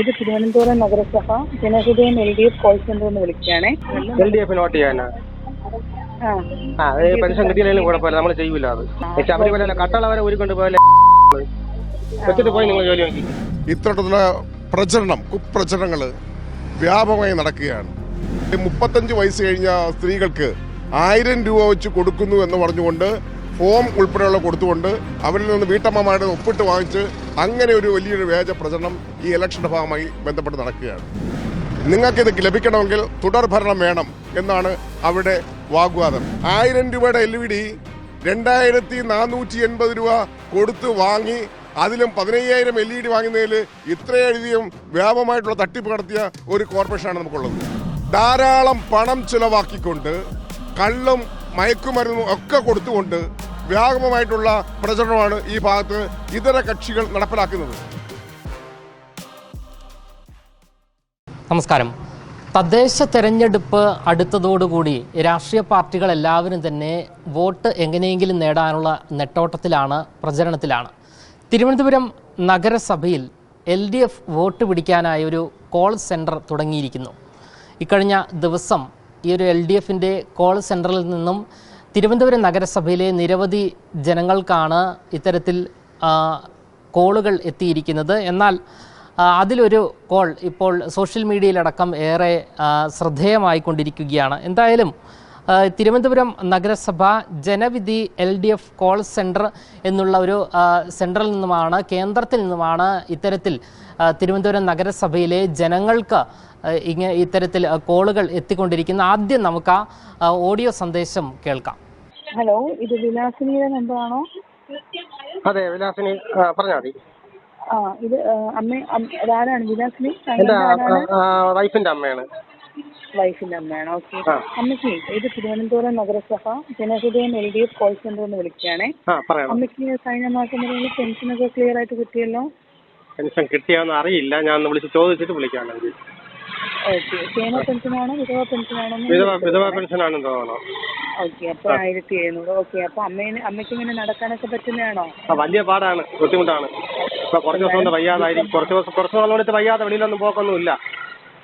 ഇത് തിരുവനന്തപുരം നഗരസഭ ജനഹൃദയം L D F call centre എന്ന് വിളിക്കുകയാണേ. എൽ ഡി എഫ് നോട്ട് ചെയ്യാനാ? ആ. ആ അത് പെൻഷൻ കിട്ടിയില്ലെങ്കിലും കുഴപ്പമില്ല നമ്മൾ ചെയ്യൂല അത്. കട്ടള വരെ പോലെ വെച്ചിട്ട് പോയി നിങ്ങൾ ജോലി നോക്കി. ഇത്തരത്തിലുള്ള പ്രചരണം കുപ്രചരണങ്ങൾ വ്യാപകമായി നടക്കുകയാണ്. മുപ്പത്തഞ്ച് വയസ്സ് കഴിഞ്ഞ സ്ത്രീകൾക്ക് ആയിരം രൂപ വെച്ച് കൊടുക്കുന്നു എന്ന് പറഞ്ഞുകൊണ്ട് ഫോം ഉൾപ്പെടെയുള്ള കൊടുത്തുകൊണ്ട് അവരിൽ നിന്ന് വീട്ടമ്മമാരുടെ ഒപ്പിട്ട് വാങ്ങിച്ച് അങ്ങനെ ഒരു വലിയൊരു വ്യാജ പ്രചരണം ഈ ഇലക്ഷന്റെ ഭാഗമായി ബന്ധപ്പെട്ട് നടക്കുകയാണ്. നിങ്ങൾക്കിത് ലഭിക്കണമെങ്കിൽ തുടർ ഭരണം വേണം എന്നാണ് അവരുടെ വാഗ്വാദം. ആയിരം രൂപയുടെ എൽ വി ഡി രണ്ടായിരത്തി നാനൂറ്റി എൺപത് രൂപ കൊടുത്ത് വാങ്ങി അതിലും പതിനയ്യായിരം എൽ ഇ ഡി വാങ്ങുന്നതിൽ ഇത്രയധികം വ്യാപകമായിട്ടുള്ള തട്ടിപ്പ് നടത്തിയ ഒരു കോർപ്പറേഷനാണ് നമുക്കുള്ളത്. ധാരാളം പണം ചിലവാക്കിക്കൊണ്ട് കള്ളും മയക്കുമരുന്നും ഒക്കെ കൊടുത്തുകൊണ്ട് വ്യാപകമായിട്ടുള്ള പ്രചരണമാണ് ഈ ഭാഗത്ത് ഇതര കക്ഷികൾ നടപ്പിലാക്കുന്നത്. നമസ്കാരം. തദ്ദേശ തെരഞ്ഞെടുപ്പ് അടുത്തതോടുകൂടി രാഷ്ട്രീയ പാർട്ടികൾ എല്ലാവരും തന്നെ വോട്ട് എങ്ങനെയെങ്കിലും നേടാനുള്ള നെട്ടോട്ടത്തിലാണ് പ്രചരണത്തിലാണ്. തിരുവനന്തപുരം നഗരസഭയിൽ എൽ ഡി എഫ് വോട്ട് പിടിക്കാനായി ഒരു കോൾ സെന്റർ തുടങ്ങിയിരിക്കുന്നു. ഇക്കഴിഞ്ഞ ദിവസം ഈ ഒരു എൽ ഡി എഫിന്റെ കോൾ സെന്ററിൽ നിന്നും തിരുവനന്തപുരം നഗരസഭയിലെ നിരവധി ജനങ്ങൾക്കാണ് ഇത്തരത്തിൽ കോളുകൾ എത്തിയിരിക്കുന്നത്. എന്നാൽ അതിലൊരു കോൾ ഇപ്പോൾ സോഷ്യൽ മീഡിയയിലടക്കം ഏറെ ശ്രദ്ധേയമായിക്കൊണ്ടിരിക്കുകയാണ്. എന്തായാലും തിരുവനന്തപുരം നഗരസഭ ജനവിധി L D F call centre എന്നുള്ള ഒരു സെന്ററിൽ നിന്നുമാണ് കേന്ദ്രത്തിൽ നിന്നുമാണ് ഇത്തരത്തിൽ തിരുവനന്തപുരം നഗരസഭയിലെ ജനങ്ങൾക്ക് ഇങ്ങനെ ഇത്തരത്തിൽ കോളുകൾ എത്തിക്കൊണ്ടിരിക്കുന്ന. ആദ്യം നമുക്ക് ആ ഓഡിയോ സന്ദേശം കേൾക്കാം. ഹലോ ഇത് വിലാസിനിയുടെ നമ്പറാണോ? അതെ വിലാസിനി പറഞ്ഞാൽ മതി. ആ ഇത് അമ്മ അതാരാണ് വിലാസിനി? വൈഫിന്റെ അമ്മയാണ്. വൈഫിന്റെ അമ്മയാണ് ഓക്കെ. അമ്മയ്ക്ക് ഇത് തിരുവനന്തപുരം നഗരസഭ ജനഹൃദയം L D F call centre എന്ന് വിളിക്കുകയാണേ. അമ്മയ്ക്ക് കഴിഞ്ഞ മാസം പെൻഷൻ ഒക്കെ ക്ലിയർ ആയിട്ട് കിട്ടിയല്ലോ? പെൻഷൻ കിട്ടിയാന്ന് അറിയില്ല. ഞാൻ വിളിച്ച് ചോദിച്ചിട്ട് വിളിക്കാം ഓക്കെ ക്ഷേമ പെൻഷനാണോ വിധവ പെൻഷനാണോ വിധവ വിധവ പെൻഷനാണെന്ന് തോന്നണം? ഓക്കെ അപ്പൊ ആയിരത്തി എഴുന്നൂറ്. ഓക്കെ അപ്പൊ അമ്മേന് അമ്മയ്ക്ക് ഇങ്ങനെ നടക്കാനൊക്കെ പറ്റുന്നതാണോ? ആ വലിയ പാടാണ്. ബുദ്ധിമുട്ടാണ്. ഇപ്പൊ കുറച്ച് ദിവസം കൊണ്ട് വയ്യാതായിരിക്കും കുറച്ച് ദിവസം കുറച്ച് നാളുകൊണ്ട് വയ്യാതെ വെളിയിലൊന്നും പോക്കൊന്നുമില്ല.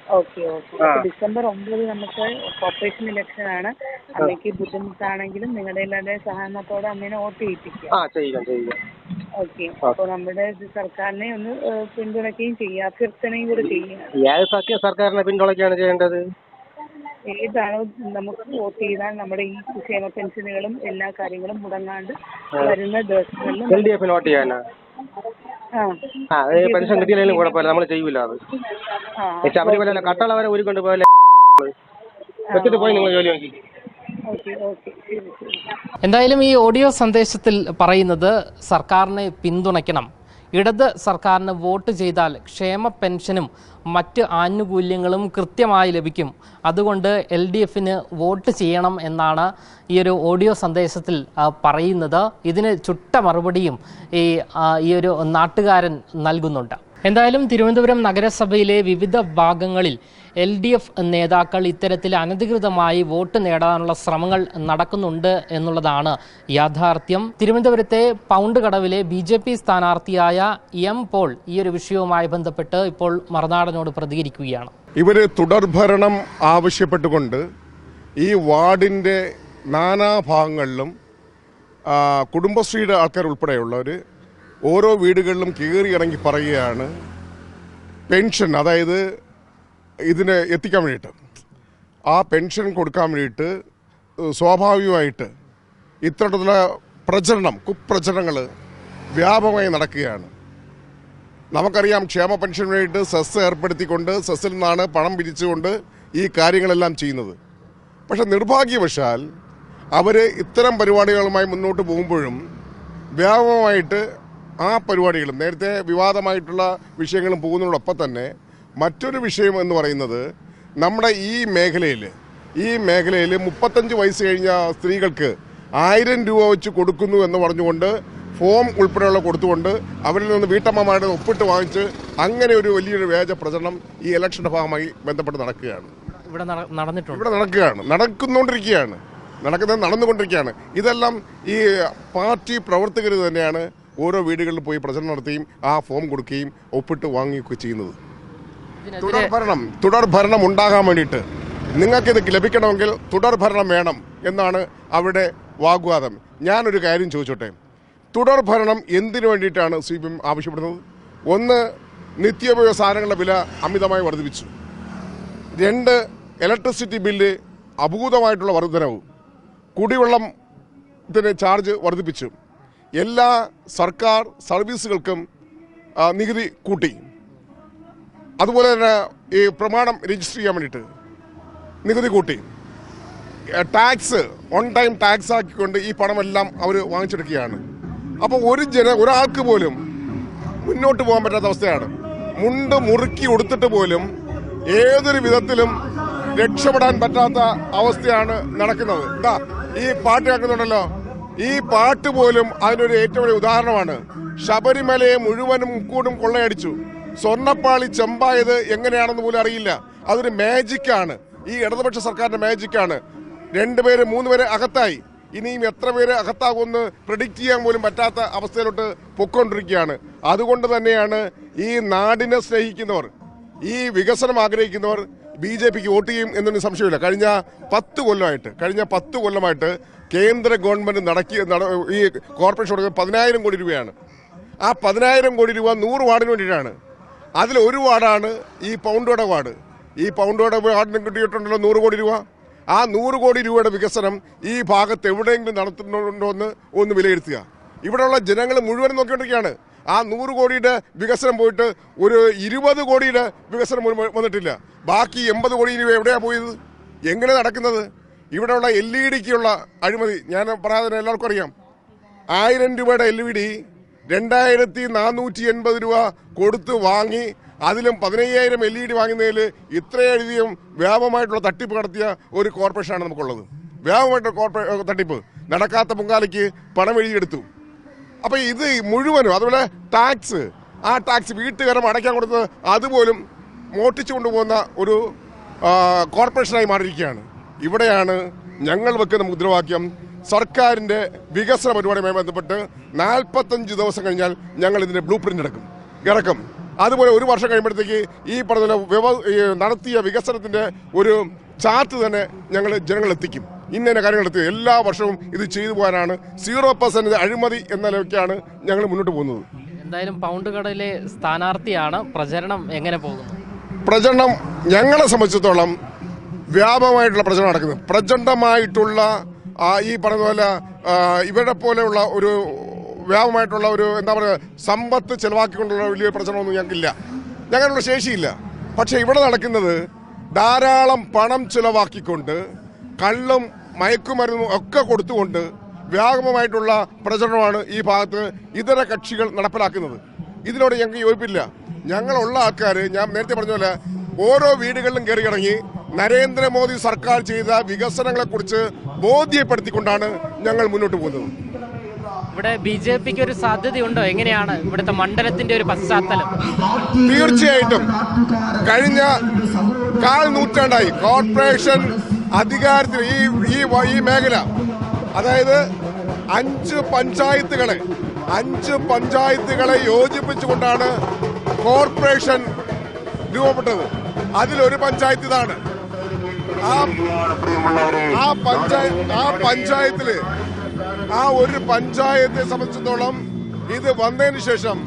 Okay okay. അപ്പൊ ഡിസംബർ ഒമ്പത് നമുക്ക് കോർപ്പറേഷൻ ഇലക്ഷൻ ആണ്. അമ്മയ്ക്ക് ബുദ്ധിമുട്ടാണെങ്കിലും നിങ്ങളുടെ എല്ലാവരുടെയും സഹകരണത്തോടെ അമ്മേനെ വോട്ട് ചെയ്യിപ്പിക്കുക ആ ചെയ്യാം ചെയ്യാം ഓക്കെ. അപ്പൊ നമ്മുടെ സർക്കാരിനെ ഒന്ന് പിന്തുണയ്ക്കുകയും ചെയ്യുക അഭ്യർത്ഥനയും കൂടെ ചെയ്യുക സർക്കാരിനെ പിന്തുണയ്ക്കുകയാണ് ചെയ്യേണ്ടത്? ഏതാണോ നമുക്ക് വോട്ട് ചെയ്താൽ നമ്മുടെ ഈ ക്ഷേമ പെൻഷനുകളും എല്ലാ കാര്യങ്ങളും മുടങ്ങാണ്ട് വരുന്ന ദിവസങ്ങളിലും എൽ ഡി എഫ് നോട്ട് ചെയ്യാനാ? ആ. പെൻഷൻ കിട്ടിയില്ലെങ്കിലും കുഴപ്പമില്ല നമ്മൾ ചെയ്യൂല അത്. ആ ശബരിമല കട്ടള വരെ ഊരിക്കൊണ്ട് പോലെ വെച്ചിട്ട് പോയി നിങ്ങൾ ജോലി നോക്കി. എന്തായാലും ഈ ഓഡിയോ സന്ദേശത്തിൽ പറയുന്നത് സർക്കാരിനെ പിന്തുണയ്ക്കണം. ഇടത് സർക്കാരിന് വോട്ട് ചെയ്താൽ ക്ഷേമ പെൻഷനും മറ്റ് ആനുകൂല്യങ്ങളും കൃത്യമായി ലഭിക്കും. അതുകൊണ്ട് എൽ ഡി എഫിന് വോട്ട് ചെയ്യണം എന്നാണ് ഈ ഒരു ഓഡിയോ സന്ദേശത്തിൽ പറയുന്നത്. ഇതിന് ചുട്ട മറുപടിയും ഈ ഈ ഒരു നാട്ടുകാരൻ നൽകുന്നുണ്ട്. എന്തായാലും തിരുവനന്തപുരം നഗരസഭയിലെ വിവിധ ഭാഗങ്ങളിൽ എൽ ഡി എഫ് നേതാക്കൾ ഇത്തരത്തിൽ അനധികൃതമായി വോട്ട് നേടാനുള്ള ശ്രമങ്ങൾ നടക്കുന്നുണ്ട് എന്നുള്ളതാണ് യാഥാർത്ഥ്യം. തിരുവനന്തപുരത്തെ പൗണ്ട് കടവിലെ ബി ജെ പി സ്ഥാനാർത്ഥിയായ എം പോൾ ഈ ഒരു വിഷയവുമായി ബന്ധപ്പെട്ട് ഇപ്പോൾ മറുനാടനോട് പ്രതികരിക്കുകയാണ്. ഇവർ തുടർഭരണം ആവശ്യപ്പെട്ടുകൊണ്ട് ഈ വാർഡിന്റെ നാനാഭാഗങ്ങളിലും ഭാഗങ്ങളിലും കുടുംബശ്രീയുടെ ആൾക്കാർ ഉൾപ്പെടെയുള്ളവർ ഓരോ വീടുകളിലും കയറി ഇറങ്ങി പറയുകയാണ് പെൻഷൻ അതായത് ഇതിന് എത്തിക്കാൻ വേണ്ടിയിട്ട്. ആ പെൻഷൻ കൊടുക്കാൻ വേണ്ടിയിട്ട് സ്വാഭാവികമായിട്ട് ഇത്തരത്തിലുള്ള പ്രചരണം കുപ്രചരണങ്ങൾ വ്യാപകമായി നടക്കുകയാണ്. നമുക്കറിയാം ക്ഷേമ പെൻഷന് വേണ്ടിയിട്ട് സെസ് ഏർപ്പെടുത്തിക്കൊണ്ട് സെസ്സിൽ നിന്നാണ് പണം പിരിച്ചുകൊണ്ട് ഈ കാര്യങ്ങളെല്ലാം ചെയ്യുന്നത്. പക്ഷെ നിർഭാഗ്യവശാൽ അവർ ഇത്തരം പരിപാടികളുമായി മുന്നോട്ട് പോകുമ്പോഴും വ്യാപകമായിട്ട് ആ പരിപാടികളും നേരത്തെ വിവാദമായിട്ടുള്ള വിഷയങ്ങളും പോകുന്നതോടൊപ്പം തന്നെ മറ്റൊരു വിഷയം എന്ന് പറയുന്നത് നമ്മുടെ ഈ മേഖലയിൽ ഈ മേഖലയിൽ മുപ്പത്തഞ്ച് വയസ്സ് കഴിഞ്ഞ സ്ത്രീകൾക്ക് ആയിരം രൂപ വെച്ച് കൊടുക്കുന്നു എന്ന് പറഞ്ഞുകൊണ്ട് ഫോം ഉൾപ്പെടെയുള്ള കൊടുത്തുകൊണ്ട് അവരിൽ നിന്ന് വീട്ടമ്മമാരുടെ ഒപ്പിട്ട് വാങ്ങിച്ച് അങ്ങനെ ഒരു വലിയൊരു വ്യാജ പ്രചരണം ഈ ഇലക്ഷന്റെ ഭാഗമായി ബന്ധപ്പെട്ട് നടക്കുകയാണ്. ഇവിടെ നടന്നിട്ടുണ്ട്. ഇവിടെ നടക്കുകയാണ്. നടക്കുന്നുകൊണ്ടിരിക്കുകയാണ് നടക്കുന്നത് നടന്നുകൊണ്ടിരിക്കുകയാണ്. ഇതെല്ലാം ഈ പാർട്ടി പ്രവർത്തകർ തന്നെയാണ് ഓരോ വീടുകളിൽ പോയി പ്രചരണം നടത്തുകയും ആ ഫോം കൊടുക്കുകയും ഒപ്പിട്ട് വാങ്ങുകയൊക്കെ ചെയ്യുന്നത്. തുടർ ഭരണം തുടർ ഭരണം ഉണ്ടാകാൻ വേണ്ടിയിട്ട് നിങ്ങൾക്കിത് ലഭിക്കണമെങ്കിൽ തുടർ ഭരണം വേണം എന്നാണ് അവിടെ വാഗ്വാദം. ഞാനൊരു കാര്യം ചോദിച്ചോട്ടെ? തുടർ ഭരണം എന്തിനു വേണ്ടിയിട്ടാണ് സി പി എം ആവശ്യപ്പെടുന്നത്? ഒന്ന് നിത്യോപയോഗ സാധനങ്ങളുടെ വില അമിതമായി വർദ്ധിപ്പിച്ചു. രണ്ട് ഇലക്ട്രിസിറ്റി ബില്ല് അഭൂതമായിട്ടുള്ള വർധനവ്. കുടിവെള്ളത്തിന് ചാർജ് വർദ്ധിപ്പിച്ചു. എല്ലാ സർക്കാർ സർവീസുകൾക്കും നികുതി കൂട്ടി. അതുപോലെ തന്നെ ഈ പ്രമാണം രജിസ്റ്റർ ചെയ്യാൻ വേണ്ടിയിട്ട് നികുതി കൂട്ടി. ടാക്സ് ഓൺ ടൈം ടാക്സ് ആക്കിക്കൊണ്ട് ഈ പണമെല്ലാം അവർ വാങ്ങിച്ചെടുക്കുകയാണ്. അപ്പോൾ ഒരു ജന ഒരാൾക്ക് പോലും മുന്നോട്ട് പോകാൻ പറ്റാത്ത അവസ്ഥയാണ്. മുണ്ട് മുറുക്കി ഉടുത്തിട്ട് പോലും ഏതൊരു വിധത്തിലും രക്ഷപ്പെടാൻ പറ്റാത്ത അവസ്ഥയാണ് നടക്കുന്നത്. എന്താ ഈ പാട്ട് കേൾക്കുന്നുണ്ടല്ലോ. ഈ പാട്ട് പോലും അതിനൊരു ഏറ്റവും വലിയ ഉദാഹരണമാണ്. ശബരിമലയെ മുഴുവനും കൂടും കൊള്ളയടിച്ചു. സ്വർണപ്പാളി ചെമ്പായത് എങ്ങനെയാണെന്ന് പോലും അറിയില്ല. അതൊരു മാജിക്കാണ്. ഈ ഇടതുപക്ഷ സർക്കാരിന്റെ മാജിക്കാണ്. രണ്ടുപേര് മൂന്ന് പേര് അകത്തായി. ഇനിയും എത്ര പേര് അകത്താകുമെന്ന് പ്രഡിക്റ്റ് ചെയ്യാൻ പോലും പറ്റാത്ത അവസ്ഥയിലോട്ട് പൊക്കൊണ്ടിരിക്കുകയാണ് അതുകൊണ്ട് തന്നെയാണ് ഈ നാടിനെ സ്നേഹിക്കുന്നവർ ഈ വികസനം ആഗ്രഹിക്കുന്നവർ ബി ജെ പിക്ക് വോട്ട് ചെയ്യും എന്നൊരു സംശയമില്ല. കഴിഞ്ഞ പത്ത് കൊല്ലമായിട്ട് കഴിഞ്ഞ പത്ത് കൊല്ലമായിട്ട് കേന്ദ്ര ഗവൺമെന്റ് നടക്കിയ ഈ കോർപ്പറേഷൻ കൊടുക്കുന്നത് പതിനായിരം കോടി രൂപയാണ്. ആ പതിനായിരം കോടി രൂപ നൂറ് വാർഡിന് വേണ്ടിയിട്ടാണ്. അതിൽ ഒരു വാർഡാണ് ഈ പൗണ്ടോടെ വാർഡ്. ഈ പൗണ്ടോടെ വാർഡിന് കിട്ടിയിട്ടുണ്ടല്ലോ നൂറ് കോടി രൂപ. ആ നൂറ് കോടി രൂപയുടെ വികസനം ഈ ഭാഗത്ത് എവിടെയെങ്കിലും നടത്തുന്നുണ്ടോ എന്ന് ഒന്ന് വിലയിരുത്തുക. ഇവിടെയുള്ള ജനങ്ങൾ മുഴുവനും നോക്കിക്കൊണ്ടിരിക്കുകയാണ്. ആ നൂറ് കോടിയുടെ വികസനം പോയിട്ട് ഒരു ഇരുപത് കോടിയുടെ വികസനം വന്നിട്ടില്ല. ബാക്കി എൺപത് കോടി രൂപ എവിടെയാണ് പോയത്? എങ്ങനെ നടക്കുന്നത്? ഇവിടെയുള്ള എൽ ഇ ഡിക്കുള്ള അഴിമതി ഞാൻ പറയാതെ എല്ലാവർക്കും അറിയാം. ആയിരം രൂപയുടെ എൽ ഇ ഡി രണ്ടായിരത്തി നാനൂറ്റി എൺപത് രൂപ കൊടുത്ത് വാങ്ങി അതിലും പതിനയ്യായിരം എൽ ഇ ഡി വാങ്ങുന്നതിൽ ഇത്രയധികം വ്യാപകമായിട്ടുള്ള തട്ടിപ്പ് നടത്തിയ ഒരു കോർപ്പറേഷനാണ് നമുക്കുള്ളത്. വ്യാപകമായിട്ടുള്ള കോർപ്പറേ തട്ടിപ്പ്. നടക്കാത്ത പൊങ്കാലയ്ക്ക് പണം എഴുതിയെടുത്തു. അപ്പൊ ഇത് മുഴുവനും അതുപോലെ ടാക്സ് ആ ടാക്സ് വീട്ടുകാരം അടയ്ക്കാൻ കൊടുത്തത് അതുപോലും മോട്ടിച്ചു കൊണ്ടുപോകുന്ന ഒരു കോർപ്പറേഷനായി മാറിയിരിക്കുകയാണ്. ഇവിടെയാണ് ഞങ്ങൾ വെക്കുന്ന മുദ്രാവാക്യം സർക്കാരിന്റെ വികസന പരിപാടിയുമായി ബന്ധപ്പെട്ട് നാൽപ്പത്തഞ്ച് ദിവസം കഴിഞ്ഞാൽ ഞങ്ങൾ ഇതിന്റെ ബ്ലൂ പ്രിന്റ് എടുക്കും. ഇറക്കും. അതുപോലെ ഒരു വർഷം കഴിയുമ്പോഴത്തേക്ക് ഈ പറഞ്ഞ നടത്തിയ വികസനത്തിന്റെ ഒരു ചാർട്ട് തന്നെ ഞങ്ങൾ ജനങ്ങൾ എത്തിക്കും. ഇന്ന എടുത്ത് എല്ലാ വർഷവും ഇത് ചെയ്തു പോകാനാണ്. സീറോ പെർസെന്റ് അഴിമതി എന്ന നിലയ്ക്കാണ് ഞങ്ങൾ മുന്നോട്ട് പോകുന്നത്. എന്തായാലും പൗണ്ട് കടയിലെ സ്ഥാനാർത്ഥിയാണ് പ്രചരണം എങ്ങനെ പോകുന്നു പ്രചരണം ഞങ്ങളെ സംബന്ധിച്ചിടത്തോളം വ്യാപകമായിട്ടുള്ള പ്രചരണം നടക്കുന്നത്. പ്രചണ്ഡമായിട്ടുള്ള ഈ പറഞ്ഞ പോലെ ഇവരെ ഇവരുടെ പോലെയുള്ള ഒരു വ്യാപകമായിട്ടുള്ള ഒരു എന്താ പറയുക സമ്പത്ത് ചെലവാക്കിക്കൊണ്ടുള്ള വലിയ പ്രചരണമൊന്നും ഞങ്ങൾക്കില്ല. ഞങ്ങളുടെ ശേഷിയില്ല. പക്ഷേ ഇവിടെ നടക്കുന്നത് ധാരാളം പണം ചിലവാക്കിക്കൊണ്ട് കള്ളും മയക്കുമരുന്നും ഒക്കെ കൊടുത്തുകൊണ്ട് വ്യാപകമായിട്ടുള്ള പ്രചരണമാണ് ഈ ഭാഗത്ത് ഇതര കക്ഷികൾ നടപ്പിലാക്കുന്നത്. ഇതിനോട് ഞങ്ങൾക്ക് യോജിപ്പില്ല. ഞങ്ങളുള്ള ആൾക്കാർ ഞാൻ നേരത്തെ പറഞ്ഞ പോലെ ഓരോ വീടുകളിലും കയറി ഇറങ്ങി നരേന്ദ്രമോദി സർക്കാർ ചെയ്ത വികസനങ്ങളെക്കുറിച്ച് ബോധ്യപ്പെടുത്തിക്കൊണ്ടാണ് ഞങ്ങൾ മുന്നോട്ട് പോകുന്നത്. ഇവിടെ ബി ജെ പിക്ക് ഒരു സാധ്യതയുണ്ടോ? എങ്ങനെയാണ് ഇവിടുത്തെ മണ്ഡലത്തിന്റെ ഒരു പശ്ചാത്തലം? തീർച്ചയായിട്ടും. കഴിഞ്ഞ കാൽ നൂറ്റാണ്ടായി കോർപ്പറേഷൻ അധികാരത്തിൽ ഈ ഈ ഈ മേഖല അതായത് അഞ്ച് പഞ്ചായത്തുകളെ അഞ്ച് പഞ്ചായത്തുകളെ യോജിപ്പിച്ചുകൊണ്ടാണ് കോർപ്പറേഷൻ രൂപപ്പെട്ടത്. അതിലൊരു പഞ്ചായത്ത് ഇതാണ്. ആ പഞ്ചായത്ത് ആ പഞ്ചായത്തിൽ ആ ഒരു പഞ്ചായത്തെ സംബന്ധിച്ചിടത്തോളം ഇത് വന്നതിന് ശേഷം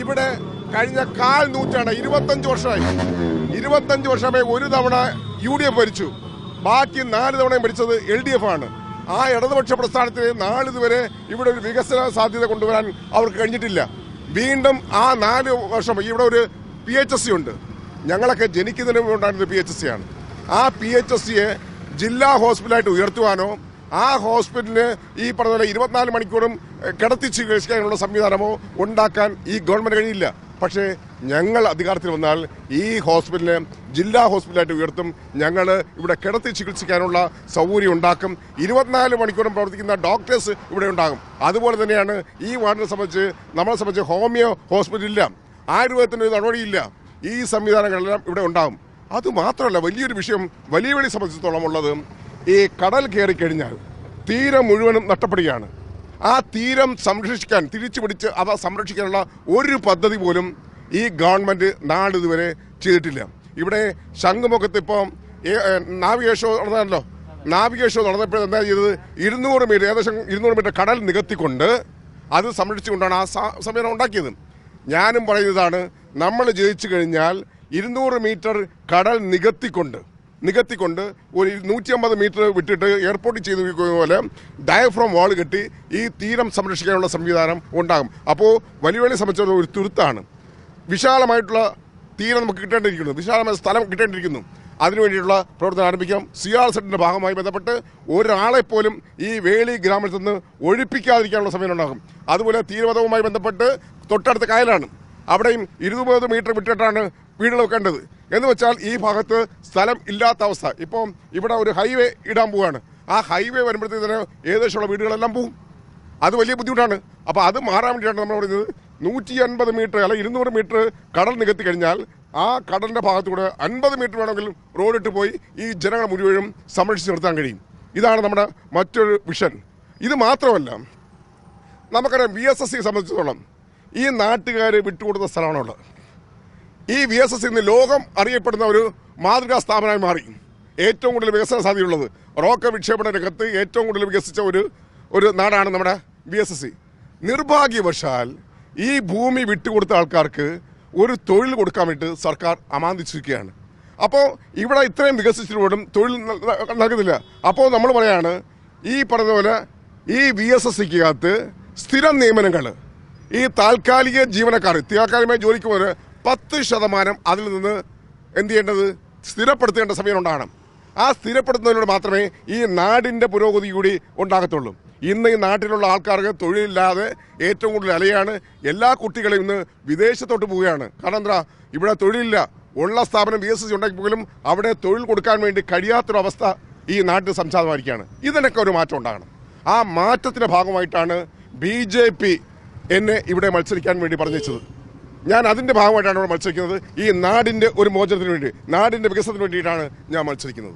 ഇവിടെ കഴിഞ്ഞ കാൽ നൂറ്റാണ്ട് ഇരുപത്തഞ്ച് വർഷമായി. ഇരുപത്തഞ്ച് വർഷമായി ഒരു തവണ യു ഡി എഫ് ഭരിച്ചു. ബാക്കി നാല് തവണയും ഭരിച്ചത് എൽ ഡി എഫ് ആണ്. ആ ഇടതുപക്ഷ പ്രസ്ഥാനത്തിന് നാളിതുവരെ ഇവിടെ ഒരു വികസന സാധ്യത കൊണ്ടുവരാൻ അവർക്ക് കഴിഞ്ഞിട്ടില്ല. വീണ്ടും ആ നാല് വർഷം ഇവിടെ ഒരു പി എച്ച് എസ് സി ഉണ്ട്. ഞങ്ങളൊക്കെ ജനിക്കുന്നതിന് മുമ്പ് ഉണ്ടായിരുന്ന പി എച്ച് എസ് സി ആണ്. ആ പി എച്ച് എസ് സിയെ ജില്ലാ ഹോസ്പിറ്റലായിട്ട് ഉയർത്തുവാനോ ആ ഹോസ്പിറ്റലിന് ഈ പറഞ്ഞ പോലെ ഇരുപത്തിനാല് മണിക്കൂറും കിടത്തി ചികിത്സിക്കാനുള്ള സംവിധാനമോ ഉണ്ടാക്കാൻ ഈ ഗവൺമെന്റ് കഴിയില്ല പക്ഷേ ഞങ്ങൾ അധികാരത്തിൽ വന്നാൽ ഈ ഹോസ്പിറ്റലിനെ ജില്ലാ ഹോസ്പിറ്റലായിട്ട് ഉയർത്തും. ഞങ്ങൾ ഇവിടെ കിടത്തി ചികിത്സിക്കാനുള്ള സൗകര്യം ഉണ്ടാക്കും. ഇരുപത്തിനാല് മണിക്കൂറും പ്രവർത്തിക്കുന്ന ഡോക്ടേഴ്സ് ഇവിടെ ഉണ്ടാകും. അതുപോലെ തന്നെയാണ് ഈ വാർഡിനെ സംബന്ധിച്ച് നമ്മളെ സംബന്ധിച്ച് ഹോമിയോ ഹോസ്പിറ്റലില്ല. ആയുർവേദത്തിന് ഒരു നടപടിയില്ല. ഈ സംവിധാനങ്ങളെല്ലാം ഇവിടെ ഉണ്ടാകും. അതുമാത്രമല്ല വലിയൊരു വിഷയം വലിയ വലിയ സംബന്ധിച്ചിടത്തോളം ഉള്ളത് ഈ കടൽ കയറി കഴിഞ്ഞാൽ തീരം മുഴുവനും നഷ്ടപ്പെടുകയാണ്. ആ തീരം സംരക്ഷിക്കാൻ തിരിച്ചു പിടിച്ച് അവ സംരക്ഷിക്കാനുള്ള ഒരു പദ്ധതി പോലും ഈ ഗവൺമെന്റ് നാളിതുവരെ ചെയ്തിട്ടില്ല. ഇവിടെ ശംഖുമുഖത്ത് ഇപ്പം നാവികേഷോ നടന്നാണല്ലോ. നാവികേഷോ നടന്നപ്പോൾ എന്താ ചെയ്തത്? ഇരുന്നൂറ് മീറ്റർ ഏകദേശം ഇരുന്നൂറ് മീറ്റർ കടൽ നികത്തിക്കൊണ്ട് അത് സംരക്ഷിച്ചുകൊണ്ടാണ് ആ സമയം ഉണ്ടാക്കിയത്. ഞാനും പറയുന്നതാണ് നമ്മൾ ജയിച്ചു കഴിഞ്ഞാൽ ഇരുന്നൂറ് മീറ്റർ കടൽ നികത്തിക്കൊണ്ട് നികത്തിക്കൊണ്ട് ഒരു നൂറ്റി അമ്പത് മീറ്റർ വിട്ടിട്ട് എയർപോർട്ടിൽ ചെയ്തു പോലെ ഡയഫ്രോം വാൾ കെട്ടി ഈ തീരം സംരക്ഷിക്കാനുള്ള സംവിധാനം ഉണ്ടാകും. അപ്പോൾ വലിയ സംബന്ധിച്ച ഒരു തുരുത്താണ്. വിശാലമായിട്ടുള്ള തീരം നമുക്ക് കിട്ടേണ്ടിയിരിക്കുന്നു. വിശാലമായ സ്ഥലം കിട്ടേണ്ടിയിരിക്കുന്നു. അതിനുവേണ്ടിയിട്ടുള്ള പ്രവർത്തനം ആരംഭിക്കാം. സി ആർ സെറ്റിന്റെ ഭാഗമായി ബന്ധപ്പെട്ട് ഒരാളെപ്പോലും ഈ വേളി ഗ്രാമത്തിൽ നിന്ന് ഒഴിപ്പിക്കാതിരിക്കാനുള്ള സമയം ഉണ്ടാകും. അതുപോലെ തീരവതവുമായി ബന്ധപ്പെട്ട് തൊട്ടടുത്ത കായലാണ്. അവിടെയും ഇരുപത് മീറ്റർ വിട്ടിട്ടാണ് വീടുകൾ വെക്കേണ്ടത് എന്ന് വെച്ചാൽ ഈ ഭാഗത്ത് സ്ഥലം ഇല്ലാത്ത അവസ്ഥ. ഇപ്പം ഇവിടെ ഒരു ഹൈവേ ഇടാൻ പോവുകയാണ് ആ ഹൈവേ വരുമ്പോഴത്തേക്ക് തന്നെ ഏകദേശമുള്ള വീടുകളെല്ലാം പോവും. അത് വലിയ ബുദ്ധിമുട്ടാണ്. അപ്പോൾ അത് മാറാൻ വേണ്ടിയിട്ടാണ് നമ്മൾ പറയുന്നത് നൂറ്റി അൻപത് മീറ്റർ അല്ല ഇരുന്നൂറ് മീറ്റർ കടൽ നികത്തി കഴിഞ്ഞാൽ ആ കടലിന്റെ ഭാഗത്തൂടെ അൻപത് മീറ്റർ വേണമെങ്കിൽ റോഡിട്ട് പോയി ഈ ജനങ്ങളെ മുഴുവനും സംരക്ഷിച്ച് നിർത്താൻ കഴിയും. ഇതാണ് നമ്മുടെ മറ്റൊരു വിഷൻ ഇത് മാത്രമല്ല നമുക്കറിയാം വി എസ് എസ് സിയെ സംബന്ധിച്ചിടത്തോളം ഈ നാട്ടുകാർ വിട്ടുകൊടുത്ത സ്ഥലമാണുള്ളത്. ഈ വി എസ് എസ് ഇന്ന് ലോകം അറിയപ്പെടുന്ന ഒരു മാതൃകാ സ്ഥാപനമായി മാറി. ഏറ്റവും കൂടുതൽ വികസന സാധ്യതയുള്ളത് റോക്ക വിക്ഷേപണ രംഗത്ത് ഏറ്റവും കൂടുതൽ വികസിച്ച ഒരു ഒരു നാടാണ് നമ്മുടെ വി എസ് എസ് സി. നിർഭാഗ്യവശാൽ ഈ ഭൂമി വിട്ടുകൊടുത്ത ആൾക്കാർക്ക് ഒരു തൊഴിൽ കൊടുക്കാൻ വേണ്ടി സർക്കാർ അമാന്തിച്ചിരിക്കുകയാണ്. അപ്പോൾ ഇവിടെ ഇത്രയും വികസിച്ചിട്ടും തൊഴിൽ നൽ- നൽ- നൽകുന്നില്ല. അപ്പോൾ നമ്മൾ പറയാണ് ഈ പറഞ്ഞ പോലെ ഈ വി എസ് എസ് സിക്കകത്ത് സ്ഥിരം നിയമനങ്ങൾ ഈ താൽക്കാലിക ജീവനക്കാർ താൽക്കാലികമായി ജോലിക്ക് പോലെ പത്ത് ശതമാനം അതിൽ നിന്ന് എന്ത് ചെയ്യേണ്ടത്? സ്ഥിരപ്പെടുത്തേണ്ട സമയം ഉണ്ടാകണം. ആ സ്ഥിരപ്പെടുത്തുന്നതിലൂടെ മാത്രമേ ഈ നാടിന്റെ പുരോഗതി കൂടി ഉണ്ടാകത്തുള്ളൂ. ഇന്ന് ഈ നാട്ടിലുള്ള ആൾക്കാർക്ക് തൊഴിലില്ലാതെ ഏറ്റവും കൂടുതൽ അലയാണ്. എല്ലാ കുട്ടികളും ഇന്ന് വിദേശത്തോട്ട് പോവുകയാണ്. കാരണം എന്താ? ഇവിടെ തൊഴിലില്ല. ഉള്ള സ്ഥാപനം ബി എസ് സി ഉണ്ടാക്കി പോലും അവിടെ തൊഴിൽ കൊടുക്കാൻ വേണ്ടി കഴിയാത്തൊരവസ്ഥ ഈ നാട്ടിൽ സംജാതമായിരിക്കുകയാണ്. ഇതിനൊക്കെ ഒരു മാറ്റം ഉണ്ടാകണം. ആ മാറ്റത്തിന്റെ ഭാഗമായിട്ടാണ് ബി ജെ പി എന്നെ ഇവിടെ മത്സരിക്കാൻ വേണ്ടി പറഞ്ഞത് ഞാൻ അതിന്റെ ഭാഗമായിട്ടാണ് ഇവിടെ മത്സരിക്കുന്നത്. ഈ നാടിന്റെ ഒരു മോചനത്തിന് വേണ്ടി നാടിന്റെ വികസനത്തിന് വേണ്ടിയിട്ടാണ് ഞാൻ മത്സരിക്കുന്നത്.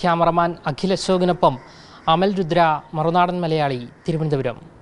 ക്യാമറമാൻ അഖിൽ അശോകിനൊപ്പം അമൽ രുദ്ര മറുനാടൻ മലയാളി തിരുവനന്തപുരം.